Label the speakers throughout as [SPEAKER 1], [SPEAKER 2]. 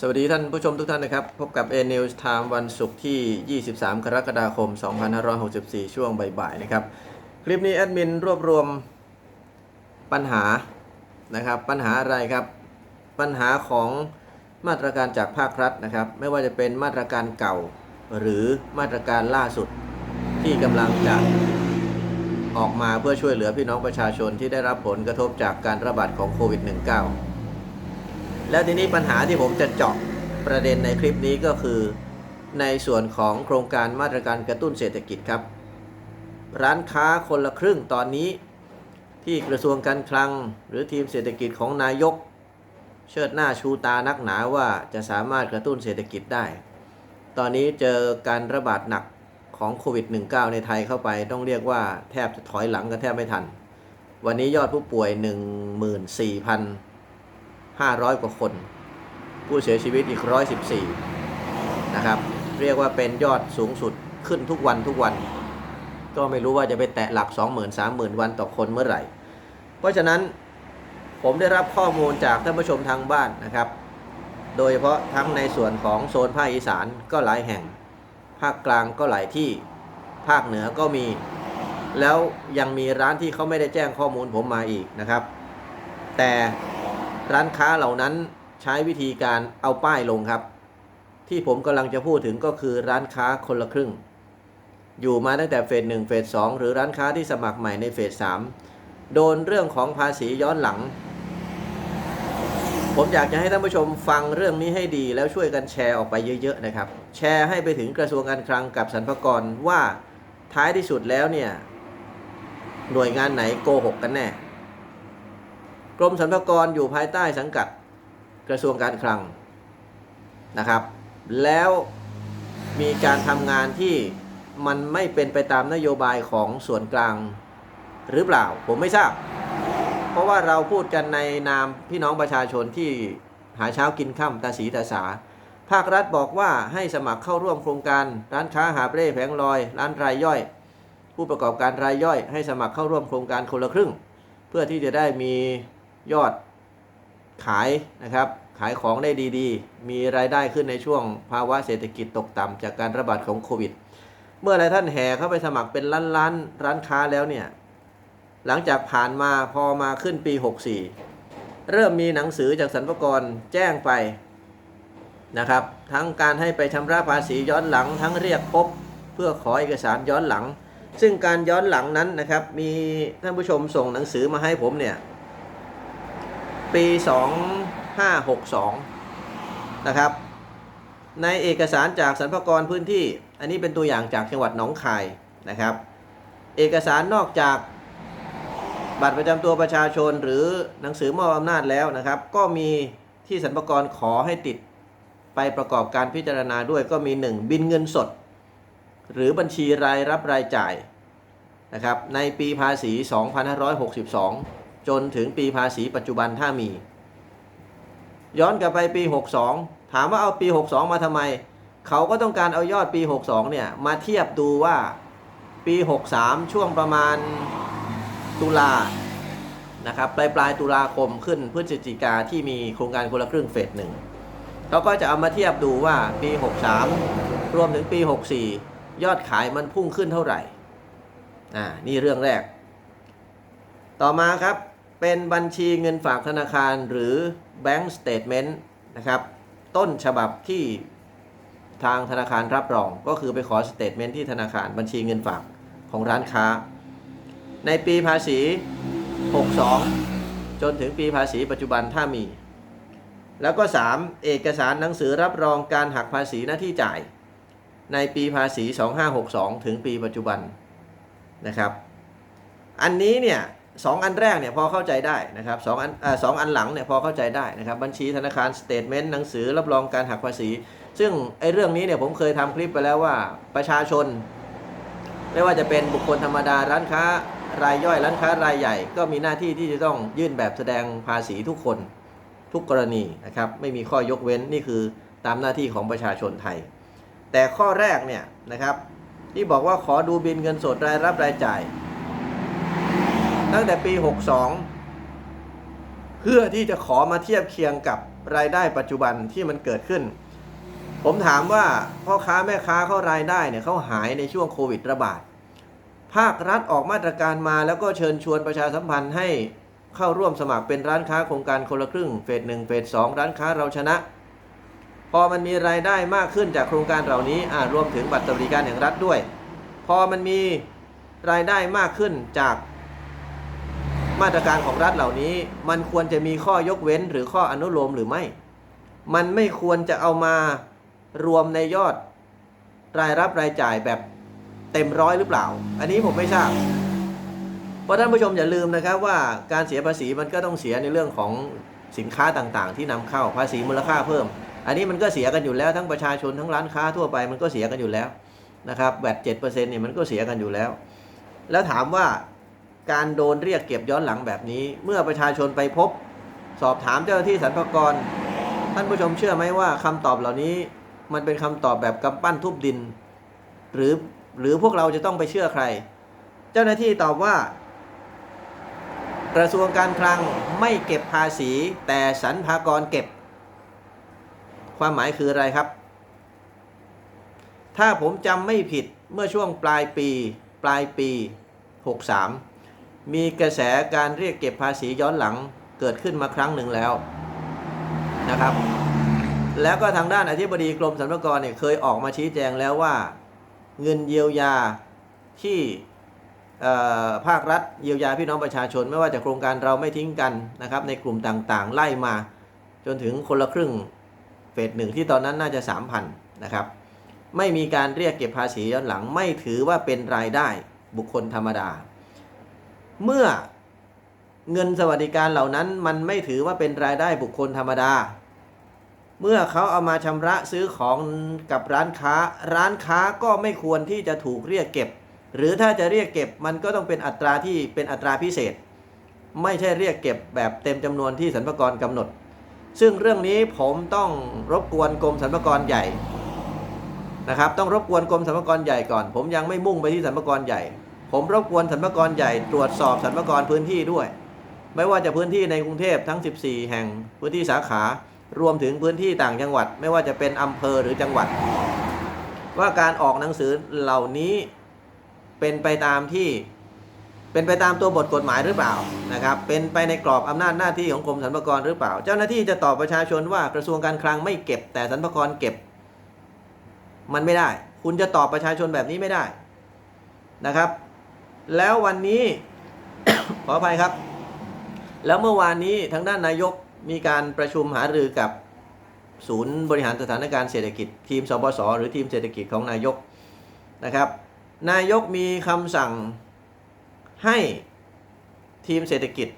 [SPEAKER 1] สวัสดีท่านผู้ชมทุกท่านนะครับ พบกับ A News Time วันศุกร์ที่ 23 กรกฎาคม 2564 ช่วงบ่ายๆนะครับ คลิปนี้แอดมินรวบรวมปัญหานะครับ ปัญหาอะไรครับ ปัญหาของมาตรการจากภาครัฐนะครับ ไม่ว่าจะเป็นมาตรการเก่าหรือมาตรการล่าสุดที่กำลังจะออกมาเพื่อช่วยเหลือพี่น้องประชาชนที่ได้รับผลกระทบจากการระบาดของโควิด -19 แล้วทีนี้ปัญหาที่ผมจะเจาะประเด็นในคลิปนี้ก็คือ ในส่วนของโครงการมาตรการกระตุ้นเศรษฐกิจครับ ร้านค้าคนละครึ่งตอนนี้ ที่กระทรวงการคลัง หรือทีมเศรษฐกิจของนายก เชิดหน้าชูตานักหนาว่าจะสามารถกระตุ้นเศรษฐกิจได้ ตอนนี้เจอการระบาดหนักของโควิด -19 ในไทยเข้าไปต้องเรียกว่าแทบจะถอยหลังกันแทบไม่ทัน วันนี้ยอดผู้ป่วย 14,000 500 กว่าคน ผู้เสียชีวิตอีก 114 นะครับ เรียกว่าเป็นยอดสูงสุดขึ้นทุกวันทุกวัน ก็ไม่รู้ว่าจะไปแตะหลัก 20,000 30,000 วันต่อคนเมื่อไหร่ เพราะฉะนั้นผมได้รับข้อมูลจากท่านผู้ชมทางบ้านนะครับ โดยเฉพาะทั้งในส่วนของโซนภาคอีสานก็หลายแห่ง ภาคกลางก็หลายที่ ภาคเหนือก็มี แล้วยังมีร้านที่เขาไม่ได้แจ้งข้อมูลผมมาอีกนะครับ แต่ ร้านค้าเหล่านั้นใช้วิธีการเอาป้ายลงครับ ที่ผมกำลังจะพูดถึงก็คือร้านค้าคนละครึ่ง อยู่มาตั้งแต่เฟสหนึ่งเฟสสองหรือร้านค้าที่สมัครใหม่ในเฟสสามโดนเรื่องของภาษีย้อนหลัง ผมอยากจะให้ท่านผู้ชมฟังเรื่องนี้ให้ดีแล้วช่วยกันแชร์ออกไปเยอะๆนะครับ แชร์ให้ไปถึงกระทรวงการคลังกับสรรพากรว่าท้ายที่สุดแล้วเนี่ยหน่วยงานไหนโกหกกันแน่ กรมสรรพากรอยู่ภายใต้สังกัดกระทรวงการคลังนะครับ แล้วมีการทำงานที่มันไม่เป็นไปตามนโยบายของส่วนกลางหรือเปล่า ผมไม่ทราบ เพราะว่าเราพูดกันในนามพี่น้องประชาชนที่หาเช้ากินค่ำตาสีตาสา ภาครัฐบอกว่าให้สมัครเข้าร่วมโครงการร้านค้าหาบเร่แผงลอย ร้านรายย่อย ผู้ประกอบการรายย่อย ให้สมัครเข้าร่วมโครงการคนละครึ่ง เพื่อที่จะได้มี ยอดขายนะครับ ขายของได้ดีๆ มีรายได้ขึ้นในช่วงภาวะเศรษฐกิจตกต่ำจากการระบาดของโควิด เมื่อไรท่านแห่เข้าไปสมัครเป็นร้านร้านร้านค้าแล้วเนี่ย หลังจากผ่านมาพอมาขึ้นปี 64 เริ่มมีหนังสือจากสรรพากรแจ้งไปนะครับ ทั้งการให้ไปชำระภาษีย้อนหลัง ทั้งเรียกพบเพื่อขอเอกสารย้อนหลัง ซึ่งการย้อนหลังนั้นนะครับ มีท่านผู้ชมส่งหนังสือมาให้ผมเนี่ย ปี 2562 นะครับ ในเอกสารจากสรรพากรพื้นที่ อันนี้เป็นตัวอย่างจากจังหวัดหนองคายนะครับ เอกสารนอกจากบัตรประจำตัวประชาชนหรือหนังสือมอบอำนาจแล้วนะครับ ก็มีที่สรรพากรขอให้ติดไปประกอบการพิจารณาด้วยก็มี 1 บินเงินสด หรือบัญชีรายรับรายจ่ายนะครับในปีภาษี 2562 จนถึงปีภาษีปัจจุบันถ้ามี ย้อนกลับไปปี 62 ถามว่าเอาปี 62 มาทำไม เขาก็ต้องการเอายอดปี 62 เนี่ย มาเทียบดูว่าปี 63 ช่วงประมาณตุลานะครับปลายปลายตุลาคมขึ้นพฤศจิกาที่มีโครงการคนละครึ่งเฟสหนึ่งเขาก็จะเอามาเทียบดูว่าปี 63 รวมถึงปี 64 ยอดขายมันพุ่งขึ้นเท่าไหร่อ่านี่เรื่องแรก ต่อมาครับ เป็นบัญชีเงินฝากธนาคารหรือ Bank Statement นะครับ ต้นฉบับที่ทางธนาคารรับรอง ก็คือไปขอสเตทเมนต์ที่ธนาคารบัญชีเงินฝากของร้านค้า ในปีภาษี 62 จนถึงปีภาษีปัจจุบันถ้ามี แล้วก็ 3. เอกสารหนังสือรับรองการหักภาษีหน้าที่จ่าย ในปีภาษี 2562 ถึงปีปัจจุบันนะครับ อันนี้เนี่ย สองอันแรกเนี่ยพอเข้าใจได้นะครับสองอันอสองอันหลังเนี่ยพอเข้าใจได้นะครับบัญชีธนาคารสเตทเมนต์หนังสือรับรองการหักภาษี ซึ่งไอ้เรื่องนี้เนี่ยผมเคยทำคลิปไปแล้วว่าประชาชน ไม่ว่าจะเป็นบุคคลธรรมดาร้านค้ารายย่อยร้านค้ารายใหญ่ ก็มีหน้าที่ที่จะต้องยื่นแบบแสดงภาษีทุกคนทุกกรณีนะครับไม่มีข้อยกเว้นนี่คือตามหน้าที่ของประชาชนไทย แต่ข้อแรกเนี่ยนะครับที่บอกว่าขอดูบินเงินสดรายรับรายจ่าย ตั้งแต่ปี 62 เพื่อที่จะขอมาเทียบเคียงกับรายได้ปัจจุบันที่มันเกิดขึ้น ผมถามว่าพ่อค้าแม่ค้าเขารายได้เนี่ยเขาหายในช่วงโควิดระบาด ภาครัฐออกมาตรการมาแล้วก็เชิญชวนประชาสัมพันธ์ให้เข้าร่วมสมัครเป็นร้านค้าโครงการคนละครึ่งเฟสหนึ่งเฟสสองร้านค้าเราชนะ พอมันมีรายได้มากขึ้นจากโครงการเหล่านี้อ่ารวมถึงบัตรสวัสดิการแห่งรัฐด้วย พอมันมีรายได้มากขึ้นจาก มาตรการของรัฐเหล่านี้ มันควรจะมีข้อยกเว้นหรือข้ออนุโลมหรือไม่ มันไม่ควรจะเอามารวมในยอดรายรับรายจ่ายแบบเต็มร้อยหรือเปล่า อันนี้ผมไม่ทราบ เพราะท่านผู้ชมอย่าลืมนะครับว่าการเสียภาษีมันก็ต้องเสียในเรื่องของสินค้าต่างๆ ที่นำเข้าภาษีมูลค่าเพิ่ม อันนี้มันก็เสียกันอยู่แล้วทั้งประชาชนทั้งร้านค้าทั่วไปมันก็เสียกันอยู่แล้วนะครับแบตเจ็ดเปอร์เซ็นต์เนี่ยมันก็เสียกันอยู่แล้ว แล้วถามว่า การโดนเรียกเก็บย้อนหลังแบบนี้ เมื่อประชาชนไปพบ สอบถามเจ้าหน้าที่สรรพากร ท่านผู้ชมเชื่อไหมว่าคำตอบเหล่านี้ มันเป็นคำตอบแบบกำปั้นทุบดิน หรือหรือพวกเราจะต้องไปเชื่อใคร เจ้าหน้าที่ตอบว่า กระทรวงการคลังไม่เก็บภาษี แต่สรรพากรเก็บ ความหมายคืออะไรครับ ถ้าผมจำไม่ผิดเมื่อช่วงปลายปี ปลายปี 63 มีกระแสการเรียกเก็บภาษีย้อนหลังเกิดขึ้นมาครั้งหนึ่งแล้วนะครับ แล้วก็ทางด้านอธิบดีกรมสรรพากรเนี่ยเคยออกมาชี้แจงแล้วว่า เงินเยียวยาที่ภาครัฐเยียวยาพี่น้องประชาชน ไม่ว่าจะโครงการเราไม่ทิ้งกันนะครับ ในกลุ่มต่างๆ ไล่มาจนถึงคนละครึ่งเฟสหนึ่งที่ตอนนั้นน่าจะ 3,000นะครับ ไม่มีการเรียกเก็บภาษีย้อนหลังไม่ถือว่าเป็นรายได้บุคคลธรรมดา เมื่อเงินสวัสดิการเหล่านั้นมันไม่ถือว่าเป็นรายได้บุคคลธรรมดา เมื่อเขาเอามาชำระซื้อของกับร้านค้า ร้านค้าก็ไม่ควรที่จะถูกเรียกเก็บ หรือถ้าจะเรียกเก็บมันก็ต้องเป็นอัตราที่เป็นอัตราพิเศษ ไม่ใช่เรียกเก็บแบบเต็มจำนวนที่สรรพากรกำหนด ซึ่งเรื่องนี้ผมต้องรบกวนกรมสรรพากรใหญ่นะครับ ต้องรบกวนกรมสรรพากรใหญ่ก่อน ผมยังไม่มุ่งไปที่สรรพากรใหญ่ ผมรบกวนสรรพากรใหญ่ตรวจสอบสรรพากรพื้นที่ด้วย ไม่ว่าจะพื้นที่ในกรุงเทพทั้ง 14 แห่งพื้นที่สาขารวมถึงพื้นที่ต่างจังหวัด ไม่ว่าจะเป็นอำเภอหรือจังหวัด ว่าการออกหนังสือเหล่านี้เป็นไปตามที่เป็นไปตามตัวบทกฎหมายหรือเปล่านะครับ เป็นไปในกรอบอำนาจหน้าที่ของกรมสรรพากรหรือเปล่า เจ้าหน้าที่จะตอบประชาชนว่ากระทรวงการคลังไม่เก็บ แต่สรรพากรเก็บ มันไม่ได้ คุณจะตอบประชาชนแบบนี้ไม่ได้นะครับ แล้ววันนี้ ขออภัยครับ แล้วเมื่อวานนี้ทางด้านนายกมีการประชุมหารือกับศูนย์บริหารสถานการณ์เศรษฐกิจ ทีมสบสหรือทีมเศรษฐกิจของนายกนะครับ นายกมีคำสั่งให้ทีมเศรษฐกิจ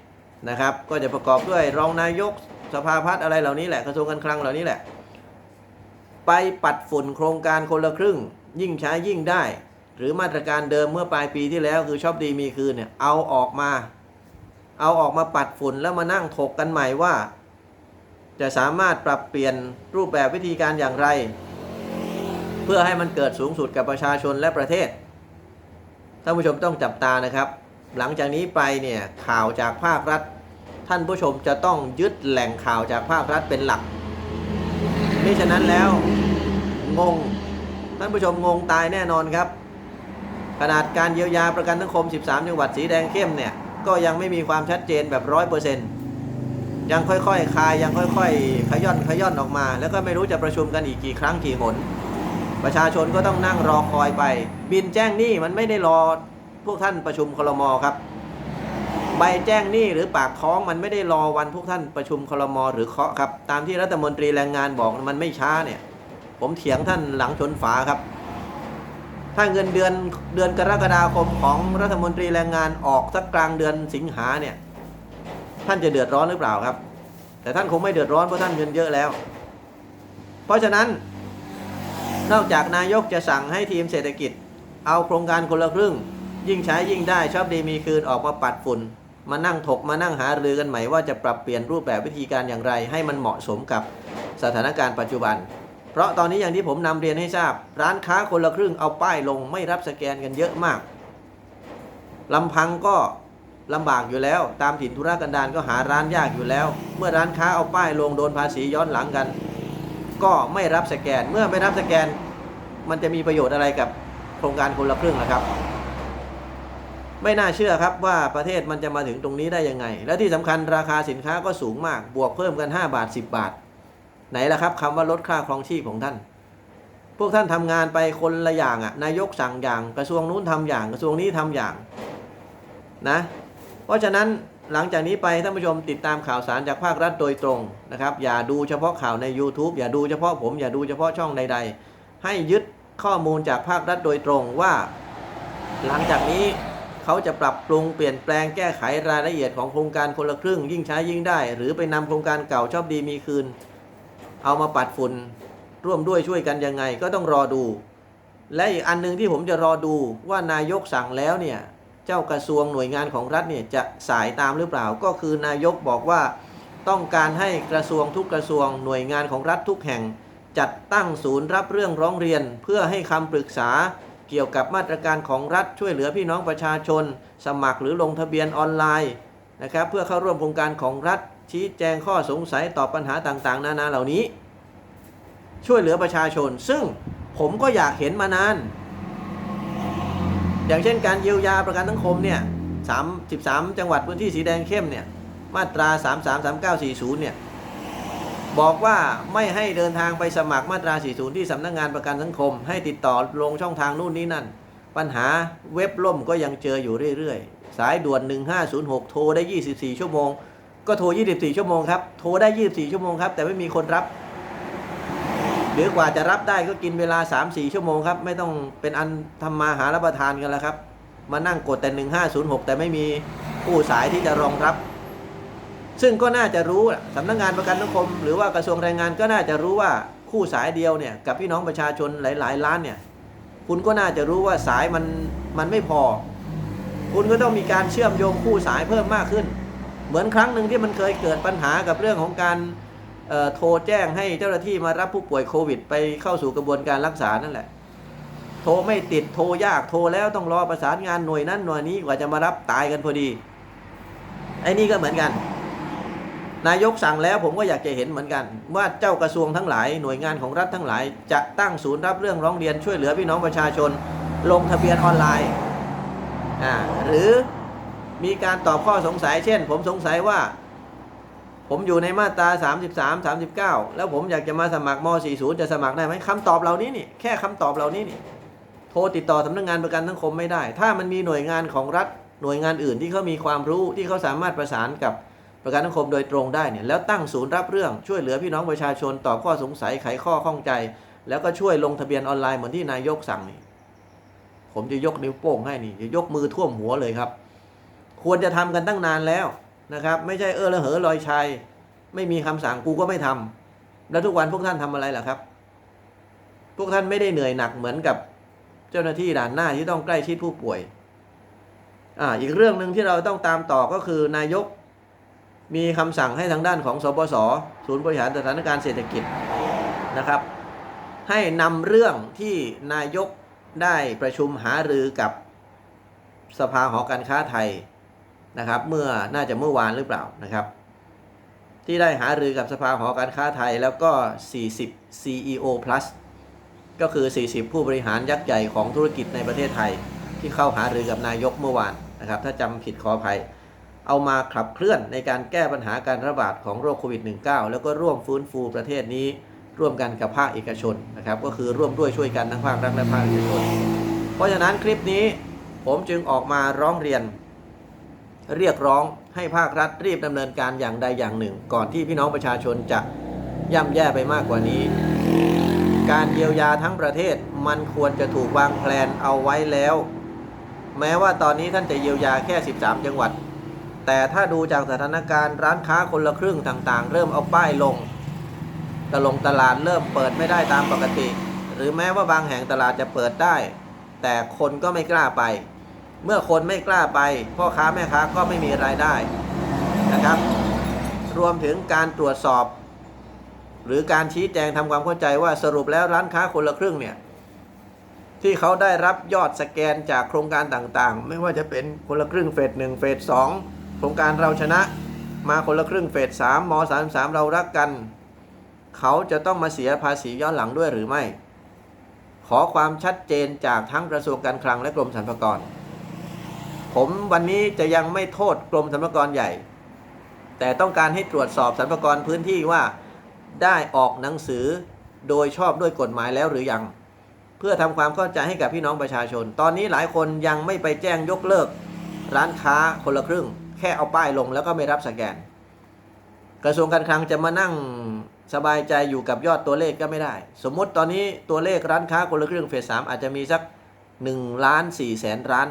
[SPEAKER 1] นะครับ ก็จะประกอบด้วยรองนายกสภาพัฒน์อะไรเหล่านี้แหละกระทรวงการคลังเหล่านี้แหละ ไปปัดฝุ่นโครงการคนละครึ่ง ยิ่งใช้ยิ่งได้ หรือมาตรการเดิมเมื่อปลายปีที่แล้วคือชอบดีมีคืนเนี่ยเอาออกมา เอาออกมาปัดฝุ่นแล้วมานั่งถกกันใหม่ว่า จะสามารถปรับเปลี่ยนรูปแบบวิธีการอย่างไร เพื่อให้มันเกิดสูงสุดกับประชาชนและประเทศท่านผู้ชมต้องจับตานะครับ หลังจากนี้ไปเนี่ยข่าวจากภาครัฐ ท่านผู้ชมจะต้องยึดแหล่งข่าวจากภาครัฐเป็นหลักมิฉะนั้นแล้วงงท่านผู้ชมงงตายแน่นอนครับ ขนาดการเยียวยาประกันสังคม 13 จังหวัดสีแดงเข้มเนี่ยก็ยังไม่มีความชัดเจนแบบร้อยเปอร์เซ็นต์ยังค่อยๆคลายยังค่อยๆ ขย่อนขย่อนออกมา แล้วก็ไม่รู้จะประชุมกันอีกกี่ครั้งกี่หน ประชาชนก็ต้องนั่งรอคอยไป บินแจ้งหนี้มันไม่ได้รอพวกท่านประชุมคลมครับ ใบแจ้งหนี้หรือปากท้องมันไม่ได้รอวันพวกท่านประชุมคลมหรือเคาะครับ ตามที่รัฐมนตรีแรงงานบอกมันไม่ช้าเนี่ย ผมเถียงท่านหลังชนฝาครับ ถ้าเงินเดือนเดือนกรกฎาคมของรัฐมนตรีแรงงานออกสักกลางเดือนสิงหาเนี่ย ท่านจะเดือดร้อนหรือเปล่าครับ แต่ท่านคงไม่เดือดร้อนเพราะท่านเงินเยอะแล้ว เพราะฉะนั้น นอกจากนายกจะสั่งให้ทีมเศรษฐกิจ เอาโครงการคนละครึ่ง ยิ่งใช้ยิ่งได้ชอบดีมีคืนออกมาปัดฝุ่นมานั่งถกมานั่งหารือกันใหม่ว่าจะปรับเปลี่ยนรูปแบบวิธีการอย่างไร ให้มันเหมาะสมกับสถานการณ์ปัจจุบัน เพราะตอนนี้อย่างที่ผมนำเรียนให้ทราบ ร้านค้าคนละครึ่งเอาป้ายลงไม่รับสแกนกันเยอะมากลำพังก็ลำบากอยู่แล้ว ตามถิ่นธุรกันดารก็หาร้านยากอยู่แล้ว เมื่อร้านค้าเอาป้ายลงโดนภาษีย้อนหลังกัน ก็ไม่รับสแกนเมื่อไม่รับสแกน มันจะมีประโยชน์อะไรกับโครงการคนละครึ่งล่ะครับ ไม่น่าเชื่อครับว่าประเทศมันจะมาถึงตรงนี้ได้ยังไง และที่สำคัญราคาสินค้าก็สูงมาก บวกเพิ่มกัน 5 บาท 10 บาท ไหนล่ะครับคำว่าลดค่าครองชีพของท่าน พวกท่านทำงานไปคนละอย่างอะ นายกสั่งอย่างกระทรวงนู้นทำอย่าง กระทรวงนี้ทำอย่างนะ เพราะฉะนั้นหลังจากนี้ไปท่านผู้ชมติดตามข่าวสารจากภาครัฐโดยตรงนะครับ อย่าดูเฉพาะข่าวใน YouTube อย่าดูเฉพาะผม อย่าดูเฉพาะช่องใด ๆ ให้ยึดข้อมูลจากภาครัฐโดยตรงว่า หลังจากนี้เขาจะปรับปรุงเปลี่ยนแปลงแก้ไขรายละเอียดของโครงการคนละครึ่ง ยิ่งใช้ยิ่งได้ หรือไปนำโครงการเก่าชอบดีมีคืน เอามาปัดฝุ่นร่วมด้วยช่วยกันยังไงก็ต้องรอดู และอีกอันหนึงที่ผมจะรอดูว่านายกสั่งแล้วเนี่ยเจ้ากระทรวงหน่วยงานของรัฐเนี่ยจะสายตามหรือเปล่า ก็คือนายกบอกว่าต้องการให้กระทรวงทุกกระทรวงหน่วยงานของรัฐทุกแห่ง จัดตั้งศูนย์รับเรื่องร้องเรียน เพื่อให้คำปรึกษาเกี่ยวกับมาตรการของรัฐช่วยเหลือพี่น้องประชาชน สมัครหรือลงทะเบียนออนไลน์นะครับเพื่อเข้าร่วมโครงการของรัฐ ชี้แจงข้อสงสัยตอบปัญหาต่างๆ นานาเหล่านี้ ช่วยเหลือประชาชน ซึ่งผมก็อยากเห็นมานาน อย่างเช่นการเยียวยาประกันสังคมเนี่ย3 13จังหวัดพื้นที่สีแดงเข้มเนี่ยมาตรา 333940 เนี่ยบอกว่าไม่ให้เดินทางไปสมัครมาตรา 40 ที่สำนักงงานประกันสังคม ให้ติดต่อลงช่องทางนู่นนี่นั่น ปัญหาเว็บล่มก็ยังเจออยู่เรื่อย ๆ สายด่วน 1506 โทรได้ 24 ชั่วโมง ก็โทร 24 ชั่วโมงครับ โทรได้ 24 ชั่วโมงครับ แต่ไม่มีคนรับ หรือกว่าจะรับได้ก็กินเวลา 3-4 ชั่วโมงครับ ไม่ต้องเป็นอันทำมาหารับประทานกันแล้วครับ มานั่งกดแต่ 1506 แต่ไม่มีผู้สายที่จะรองรับ ซึ่งก็น่าจะรู้สำนักงานประกันสังคม หรือว่ากระทรวงแรงงานก็น่าจะรู้ว่าคู่สายเดียวเนี่ยกับพี่น้องประชาชนหลาย ๆ ล้านเนี่ย คุณก็น่าจะรู้ว่าสายมันมันไม่พอ คุณก็ต้องมีการเชื่อมโยงคู่สายเพิ่มมากขึ้น เหมือนครั้งหนึ่งที่มันเคยเกิดปัญหากับเรื่องของการโทรแจ้งให้เจ้าหน้าที่มารับผู้ป่วยโควิด ไปเข้าสู่กระบวนการรักษานั่นแหละ โทรไม่ติดโทรยากโทรแล้วต้องรอประสานงานหน่วยนั้นหน่วยนี้กว่าจะมารับตายกันพอดีไอ้นี่ก็เหมือนกัน นายกสั่งแล้วผมก็อยากจะเห็นเหมือนกัน ว่าเจ้ากระทรวงทั้งหลายหน่วยงานของรัฐทั้งหลาย จะตั้งศูนย์รับเรื่องร้องเรียนช่วยเหลือพี่น้องประชาชน ลงทะเบียนออนไลน์อ่าหรือ มีการตอบข้อสงสัย เช่น ผมสงสัยว่า ผมอยู่ในมาตรา 33 39 แล้วผมอยากจะมาสมัครม 40 จะสมัครได้ไหมคำตอบเหล่านี้นี่แค่คำตอบเหล่านี้นี่โทรติดต่อสำนักงานประกันสังคมไม่ได้ ถ้ามันมีหน่วยงานของรัฐหน่วยงานอื่นที่เขามีความรู้ที่เขาสามารถประสานกับประกันสังคมโดยตรงได้เนี่ยแล้วตั้งศูนย์รับเรื่องช่วยเหลือพี่น้องประชาชนตอบข้อสงสัยไขข้อข้องใจ แล้วก็ช่วยลงทะเบียนออนไลน์เหมือนที่นายกสั่งนี่ผมจะยกนิ้วโป้งให้นี่จะยกมือท่วมหัวเลยครับ ควรจะทำกันตั้งนานแล้วนะครับ ไม่ใช่เออละเหอลอยชัยไม่มีคำสั่งกูก็ไม่ทำแล้วทุกวันพวกท่านทำอะไรล่ะครับ พวกท่านไม่ได้เหนื่อยหนักเหมือนกับเจ้าหน้าที่ด่านหน้าที่ต้องใกล้ชิดผู้ป่วยอ่าอีกเรื่องหนึ่งที่เราต้องตามต่อก็คือนายกมีคำสั่งให้ทางด้านของสปสศูนย์บริหารสถานการณ์เศรษฐกิจนะครับ ให้นำเรื่องที่นายกได้ประชุมหารือกับสภาหอการค้าไทย นะครับเมื่อน่าจะเมื่อวานหรือเปล่านะครับ ที่ได้หารือกับสภาหอการค้าไทยแล้วก็ 40 CEO plus ก็คือ 40 ผู้บริหารยักษ์ใหญ่ของธุรกิจในประเทศไทย ที่เข้าหารือกับนายกเมื่อวานนะครับ ถ้าจำผิดขออภัย เอามาขับเคลื่อนในการแก้ปัญหาการระบาดของโรคโควิด -19 แล้วก็ร่วมฟื้นฟูประเทศนี้ ร่วมกันกับภาคเอกชนนะครับ ก็คือร่วมด้วยช่วยกันทั้งภาครัฐและภาคเอกชน เพราะฉะนั้นคลิปนี้ผมจึงออกมาร้องเรียน เรียกร้องให้ภาครัฐรีบดำเนินการอย่างใดอย่างหนึ่ง ก่อนที่พี่น้องประชาชนจะย่ำแย่ไปมากกว่านี้ การเยียวยาทั้งประเทศมันควรจะถูกวางแผนเอาไว้แล้ว แม้ว่าตอนนี้ท่านจะเยียวยาแค่ 13 จังหวัด แต่ถ้าดูจากสถานการณ์ร้านค้าคนละครึ่งต่างๆ เริ่มเอาป้ายลงตลงตลาดเริ่มเปิดไม่ได้ตามปกติ หรือแม้ว่าบางแห่งตลาดจะเปิดได้ แต่คนก็ไม่กล้าไป เมื่อคนไม่กล้าไป พ่อค้าแม่ค้าก็ไม่มีรายได้นะครับ รวมถึงการตรวจสอบ หรือการชี้แจงทำความเข้าใจว่าสรุปแล้วร้านค้าคนละครึ่งเนี่ยที่เขาได้รับยอดสแกนจากโครงการต่างๆ ไม่ว่าจะเป็นคนละครึ่งเฟสหนึ่งเฟสสองโครงการเราชนะ มาคนละครึ่งเฟสสามมสามสามเรารักกัน เขาจะต้องมาเสียภาษีย้อนหลังด้วยหรือไม่ ขอความชัดเจนจากทั้งกระทรวงการคลังและกรมสรรพากร ผมวันนี้จะยังไม่โทษกรมสรรพากรใหญ่ แต่ต้องการให้ตรวจสอบสรรพากรพื้นที่ว่าได้ออกหนังสือโดยชอบด้วยกฎหมายแล้วหรือยัง เพื่อทำความเข้าใจให้กับพี่น้องประชาชน ตอนนี้หลายคนยังไม่ไปแจ้งยกเลิก ร้านค้าคนละครึ่ง แค่เอาป้ายลงแล้วก็ไม่รับสแกน กระทรวงการคลังจะมานั่งสบายใจอยู่กับยอดตัวเลขก็ไม่ได้ สมมุติตอนนี้ตัวเลขร้านค้าคนละครึ่งเฟสสามอาจจะมีสัก1ล้าน4แสนร้าน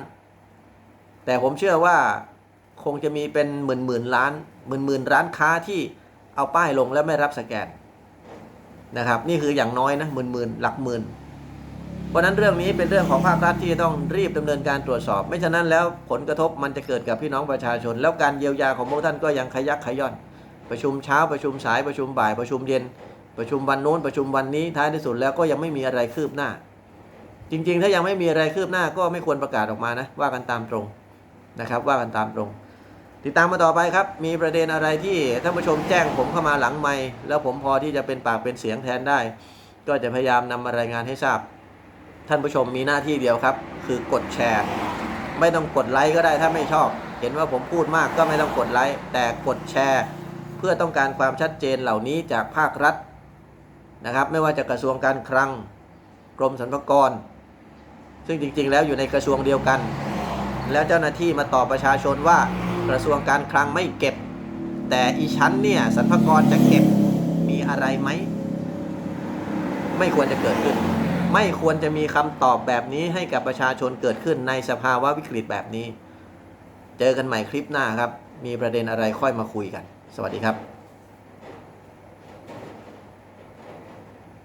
[SPEAKER 1] แต่ผมเชื่อว่าคงจะมีเป็นหมื่นหมื่นล้านหมื่นหมื่นร้านค้าที่เอาป้ายลงแล้วไม่รับสแกนนะครับ นี่คืออย่างน้อยนะหมื่นหมื่นหลักหมื่น เพราะนั้นเรื่องนี้เป็นเรื่องของภาครัฐที่ต้องรีบดำเนินการตรวจสอบ ไม่ฉะนั้นแล้วผลกระทบมันจะเกิดกับพี่น้องประชาชน แล้วการเยียวยาของพวกท่านก็ยังขยักขย่อน ประชุมเช้าประชุมสายประชุมบ่ายประชุมเย็น ประชุมวันโน้นประชุมวันนี้ท้ายที่สุดแล้วก็ยังไม่มีอะไรคืบหน้า จริง ๆ ถ้ายังไม่มีอะไรคืบหน้าก็ไม่ควรประกาศออกมานะว่ากันตามตรง นะครับว่ากันตามตรง ติดตามมาต่อไปครับ มีประเด็นอะไรที่ท่านผู้ชมแจ้งผมเข้ามาหลังไม่แล้วผมพอที่จะเป็นปากเป็นเสียงแทนได้ ก็จะพยายามนำมารายงานให้ทราบ ท่านผู้ชมมีหน้าที่เดียวครับ คือกดแชร์ ไม่ต้องกดไลค์ก็ได้ถ้าไม่ชอบ เห็นว่าผมพูดมากก็ไม่ต้องกดไลค์แต่กดแชร์ เพื่อต้องการความชัดเจนเหล่านี้จากภาครัฐนะครับ ไม่ว่าจะกระทรวงการคลังกรมสรรพากร ซึ่งจริงๆ แล้วอยู่ในกระทรวงเดียวกัน แล้วเจ้าหน้าที่มาตอบประชาชนว่ากระทรวงการคลังไม่เก็บ แต่อีชั้นเนี่ยสรรพากรจะเก็บมีอะไรไหม ไม่ควรจะเกิดขึ้น ไม่ควรจะมีคำตอบแบบนี้ให้กับประชาชนเกิดขึ้นในสภาวะวิกฤตแบบนี้ เจอกันใหม่คลิปหน้าครับ มีประเด็นอะไรค่อยมาคุยกัน สวัสดีครับ